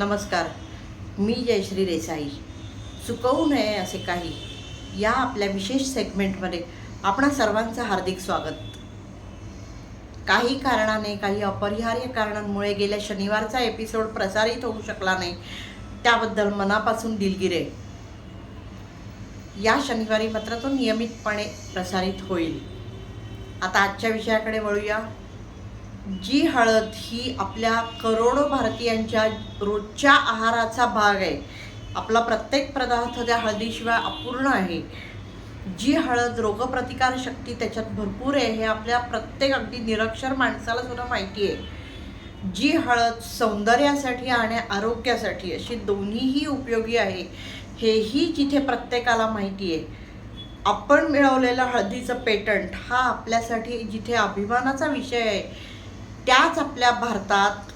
नमस्कार. मी जयश्री देसाई. चुकवू नये असे काही या आपल्या विशेष सेगमेंटमध्ये आपणा सर्वांचं हार्दिक स्वागत. काही कारणाने काही अपरिहार्य कारणांमुळे गेल्या शनिवारचा एपिसोड प्रसारित होऊ शकला नाही त्याबद्दल मनापासून दिलगिरे. या शनिवारी मात्र तो नियमितपणे प्रसारित होईल. आता आजच्या विषयाकडे वळूया. जी हळद ही आपल्या करोडो भारतीयांच्या रोजच्या आहाराचा भाग आहे. आपला प्रत्येक पदार्थ त्या हळदीशिवाय अपूर्ण आहे. जी हळद रोगप्रतिकार शक्ती त्याच्यात भरपूर आहे हे आपल्या प्रत्येक अगदी निरक्षर माणसाला सुद्धा माहिती आहे. जी हळद सौंदर्यासाठी आणि आरोग्यासाठी अशी दोन्हीही उपयोगी आहे हेही जिथे प्रत्येकाला माहिती आहे. आपण मिळवलेलं हळदीचं पेटंट हा आपल्यासाठी जिथे अभिमानाचा विषय आहे त्याच आपल्या भारतात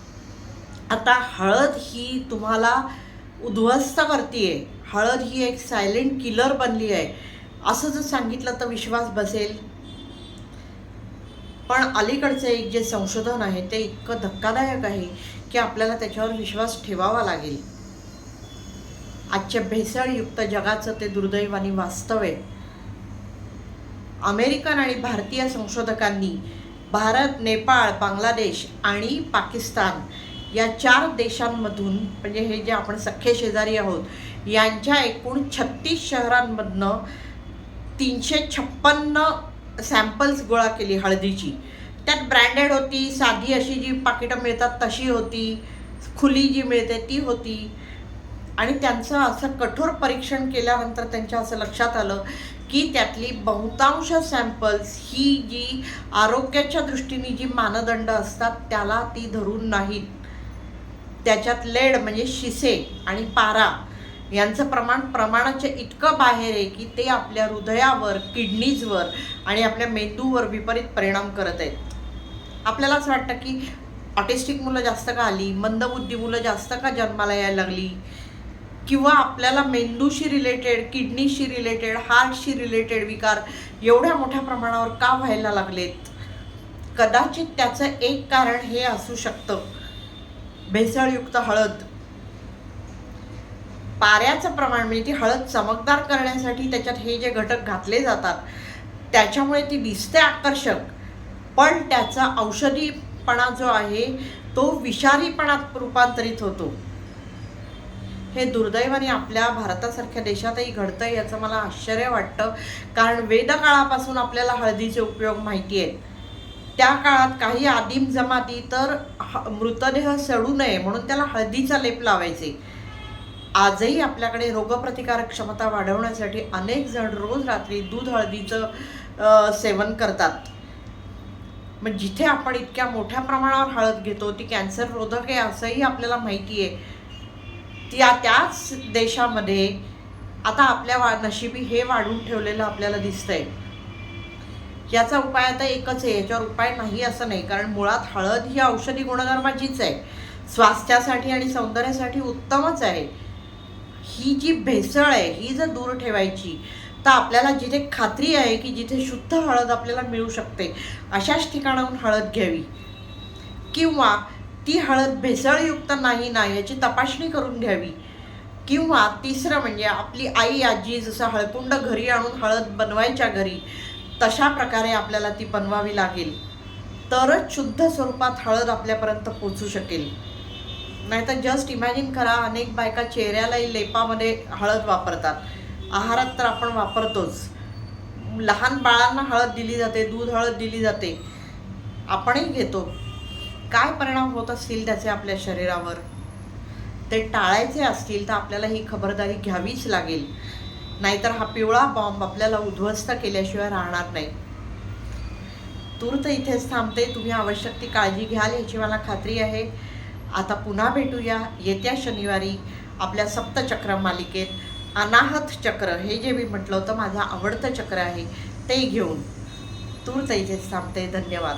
आता हळद ही तुम्हाला उद्ध्वस्त आहे हळद ही एक सायलेंट किलर बनली आहे. असं जर सांगितलं तर विश्वास बसेल. पण अलीकडचं एक जे संशोधन आहे ते इतकं धक्कादायक आहे की आपल्याला त्याच्यावर विश्वास ठेवावा लागेल. आजच्या भेसळयुक्त जगाचं ते दुर्दैवानी वास्तव आहे. अमेरिकन आणि भारतीय संशोधकांनी भारत नेपाळ बांगलादेश आणि पाकिस्तान या चार देशांमधून म्हणजे हे जे आपण सख्खे शेजारी आहोत यांच्या एकूण छत्तीस शहरांमधनं तीनशे छप्पन्न सॅम्पल्स गोळा केली हळदीची. त्यात ब्रँडेड होती साधी अशी जी पाकिटं मिळतात तशी होती खुली जी मिळते ती होती. आणि त्यांचं असं कठोर परीक्षण केल्यानंतर त्यांच्या असं लक्षात आलं की त्यातली बहुतांश सॅम्पल्स ही जी आरोग्याच्या दृष्टीने जी मानदंड असतात त्याला ती धरून नाहीत. त्याच्यात लेड म्हणजे शिसे आणि पारा यांचं प्रमाण प्रमाणाच्या इतकं बाहेर आहे की ते आपल्या हृदयावर किडनीजवर आणि आपल्या मेंदूवर विपरीत परिणाम करत आहेत. आपल्याला असं वाटतं की ऑटिस्टिक मुलं जास्त का आली? मंदबुद्धी मुलं जास्त का जन्माला यायला लागली? किंवा आपल्याला मेंदूशी रिलेटेड किडनीशी रिलेटेड हार्टशी रिलेटेड विकार एवढ्या मोठ्या प्रमाणावर का व्हायला लागलेत? कदाचित त्याचं एक कारण हे असू शकतं. भेसळयुक्त हळद. पाऱ्याचं प्रमाण म्हणजे ती हळद चमकदार करण्यासाठी त्याच्यात हे जे घटक घातले जातात त्याच्यामुळे ती दिसते आकर्षक. पण त्याचा औषधीपणा जो आहे तो विषारीपणात रूपांतरित होतो. हे दुर्दैवाने आपल्या भारतासारख्या देशातही घडतं याचं मला आश्चर्य वाटतं. कारण वेदकाळापासून आपल्याला हळदीचे उपयोग माहिती आहेत. त्या काळात काही आदिम जमाती तर ह- मृतदेह सडू नये म्हणून त्याला हळदीचा लेप लावायचे. आजही आपल्याकडे रोगप्रतिकारक क्षमता वाढवण्यासाठी अनेक जण रोज रात्री दूध हळदीचं सेवन करतात. मग जिथे आपण इतक्या मोठ्या प्रमाणावर हळद घेतो ती कॅन्सर रोधक आहे असंही आपल्याला माहिती आहे. त्या त्याच देशामध्ये आता आपल्या वा नशिबी हे वाढून ठेवलेलं आपल्याला दिसतंय. याचा उपाय आता एकच आहे याच्यावर उपाय नाही असं नाही कारण मुळात हळद ही औषधी गुणधर्माचीच आहे. स्वास्थ्यासाठी आणि सौंदर्यासाठी उत्तमच आहे. ही जी भेसळ आहे ही जर दूर ठेवायची तर आपल्याला जिथे खात्री आहे की जिथे शुद्ध हळद आपल्याला मिळू शकते अशाच ठिकाणाहून हळद घ्यावी. किंवा ती हळद भेसळयुक्त नाही ना याची तपासणी करून घ्यावी. किंवा तिसरं म्हणजे आपली आई आजी जसं हळकुंड घरी आणून हळद बनवायच्या घरी तशा प्रकारे आपल्याला ती बनवावी लागेल. तरच शुद्ध स्वरूपात हळद आपल्यापर्यंत पोचू शकेल. नाहीतर जस्ट इमॅजिन करा अनेक बायका चेहऱ्यालाही लेपामध्ये हळद वापरतात. आहारात तर आपण वापरतोच. लहान बाळांना हळद दिली जाते दूध हळद दिली जाते. आपणही घेतो. काय परिणाम होत असतील त्याचे आपल्या शरीरावर? ते टाळायचे असतील तर आपल्याला ही खबरदारी घ्यावीच लागेल. नाहीतर हा पिवळा बॉम्ब आपल्याला उद्ध्वस्त केल्याशिवाय राहणार नाही. तूर्त इथेच थांबते. तुम्ही आवश्यक ती काळजी घ्याल याची मला खात्री आहे. आता पुन्हा भेटूया. येत्या शनिवारी आपल्या सप्तचक्र मालिकेत अनाहत चक्र हे जे मी म्हटलं होतं माझं आवडतं चक्र आहे ते घेऊन तूर्त इथेच थांबते. धन्यवाद.